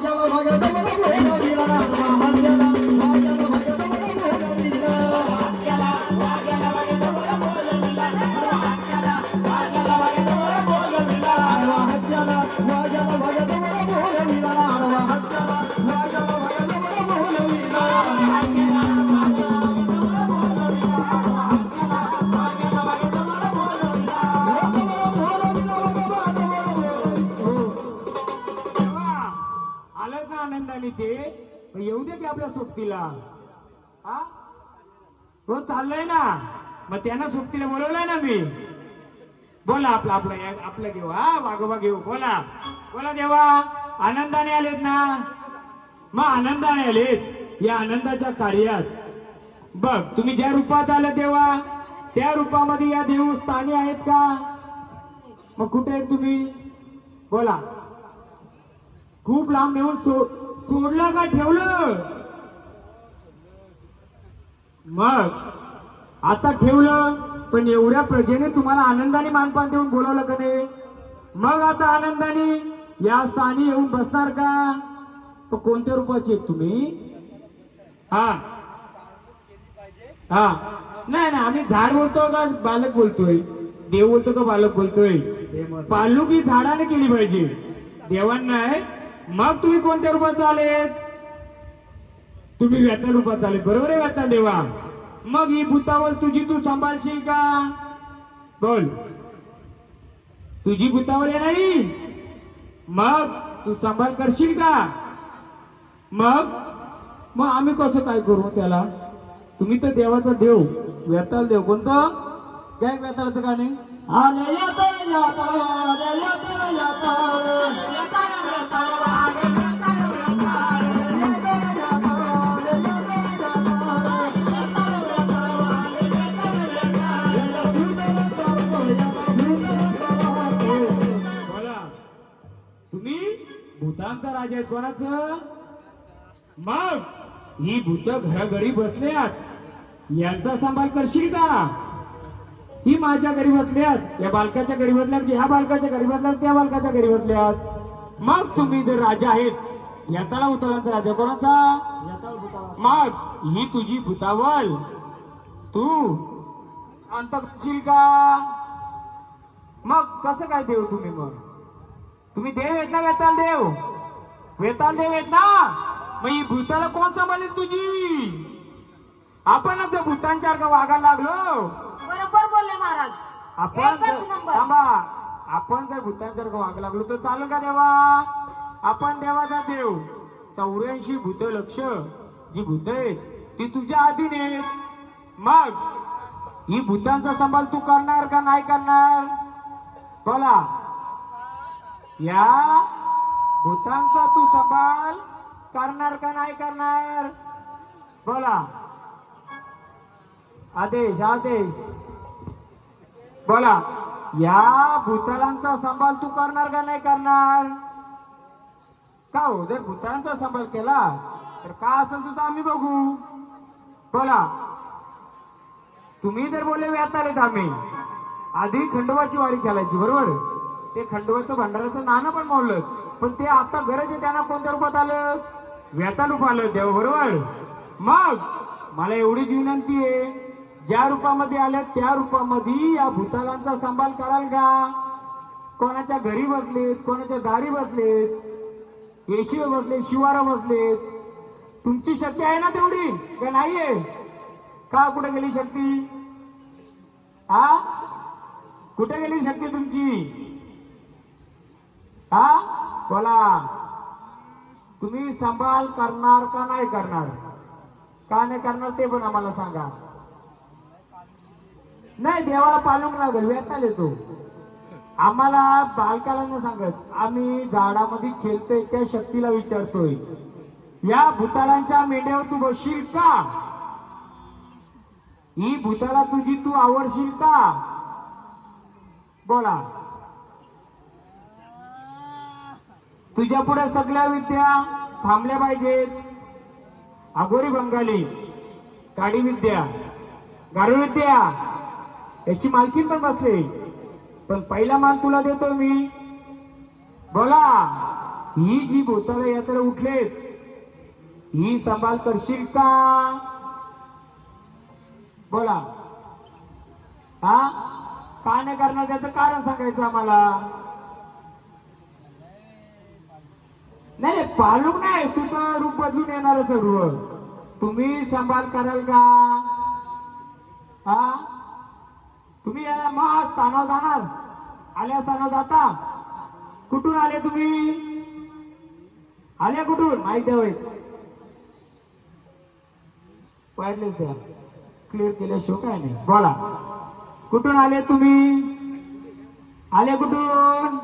バカだよ! की आपल्या सोबतीला हा? हो चाललंय ना. मग त्यांना सोबतीला बोलवलंय ना मी. बोला आपलं आपलं आपलं घेऊ हा? वाघोबा घेऊ. बोला. बोला देवा. आनंदाने आलेत ना? मग आनंदाने आलेत. या आनंदाच्या कार्यात. बघ तुम्ही ज्या रूपात आलं देवा त्या रूपामध्ये या देव स्थानी आहेत का? मग कुठे आहेत तुम्ही? बोला. खूप लांब नेऊन सो सोडलं का ठेवलं? मग आता ठेवलं पण एवढ्या प्रजेने तुम्हाला आनंदाने मानपान देऊन बोलावलं का नाही? मग आता आनंदाने या स्थानी येऊन बसणार का? तर कोणत्या रूपाचे तुम्ही? हा. हा. नाही नाही आम्ही झाड बोलतो का बालक बोलतोय? देव बोलतो का बालक बोलतोय? पालुक झाडाने केली पाहिजे. देवांना नाही मग तुम्ही कोणत्या रूपात आलेत? तुम्ही व्यथा रूपात आले. बरोबर आहे व्यथा देवा. मग ही भूतावल तुझी तू सांभाळशील का? बोल. तुझी भूतावल आहे नाही मग तू सांभाळ करशील का? मग? मग आम्ही कसं काय करू त्याला? तुम्ही तर देवाचा देव. व्यताल देव. कोणतं? काय व्यताळचं का नाही? भूतांचा राजा आहेत कोणाचं? मग ही भूत घराघरी बसल्यात. यांचा सांभाळ करशील का? ही माझ्या घरी बसल्यात. या बालकाच्या घरी बसल्यात ह्या बालकाच्या घरी बसल्यात त्या बालकाच्या घरी बसल्यात? मग तुम्ही जर राजा आहेत याताला भूतालांचा राजा कोणाचा? मग ही तुझी भूतावल तू अंत करशील का? मग कसं काय देऊ तुम्ही मग? तुम्ही देव आहेत ना देव? वेताल देव आहेत ना मग ही भूताला कोण सांभाळेल तुझी? आपणच जर भूतांसारखं वागायला लागलो. बरोबर बोलले महाराज. आपण एकच जर- नंबर. थांबा. आपण जर भूतांसारखं वागायला लागलो तर चालेल का देवा? आपण देवाचा देव. चौऱ्याऐंशी भूत लक्ष. जी भूत आहेत ती तुझ्या अधीन आहेत. मग ही भूतांचा सांभाळ तू करणार का नाही करणार? बोला. या भूतांचा तू संभाल करणार का नाही करणार? बोला. आदेश आदेश. बोला. या भूतालांचा संभाल तू करणार का नाही करणार? का हो? जर भूतांचा संभाल केला तर का असेल तुझं आम्ही बघू? बोला. तुम्ही जर बोलले व्यातालेत आम्ही. आधी खंडोबाची वारी खेळायची बरोबर? ते खंडोबाचं भंडाराचं नाणं पण मोडलं. पण ते आता गरज आहे त्यांना कोणत्या रूपात आलं? व्याता रूप आलं देव बरोबर? मग मला एवढीच विनंती आहे ज्या रूपामध्ये आल्या त्या रूपामध्ये या भूतालांचा सांभाळ कराल का? कोणाच्या घरी बसलेत कोणाच्या दारी बसलेत येशी बसले शिवारा बसलेत? तुमची शक्ती आहे ना तेवढी? का नाहीये? का कुठे गेली शक्ती? हा कुठे गेली शक्ती तुमची? हा बोला. तुम्ही संभाल करणार का नाही करणार? का नाही करणार ते पण आम्हाला सांगा. नाही देवाला पालून लागेल व्यथा येतो आम्हाला बालकाला सांगत आम्ही झाडामध्ये खेळतोय त्या शक्तीला विचारतोय. या भूताळांच्या मेंढ्यावर तू बसशील का? ही भूताला तुझी तू आवडशील का? बोला. तुझ्या पुढे सगळ्या विद्या थांबल्या पाहिजेत अगोरी बंगाली काडी विद्या गारू विद्या याची मालकीन पण बसले. पण पहिला मान तुला देतो मी. बोला ही जी भूताला यात्रा उठलेत ही संभाल करशील का? बोला. हा का नाही करणार? त्याचं कारण सांगायचं आम्हाला. नाही नाही पालूक नाही तू तर रूप बदलून येणार सर्व तुम्ही सांभाळ कराल का? हा? तुम्ही मग स्थानावर जाणार. आल्या स्थानावर जाता. कुठून आले तुम्ही? आले कुठून? माहिती द्यावे पाहिलेच द्या. क्लिअर केल्याशिवाय काय नाही. बोला. कुठून आले तुम्ही? आले कुठून?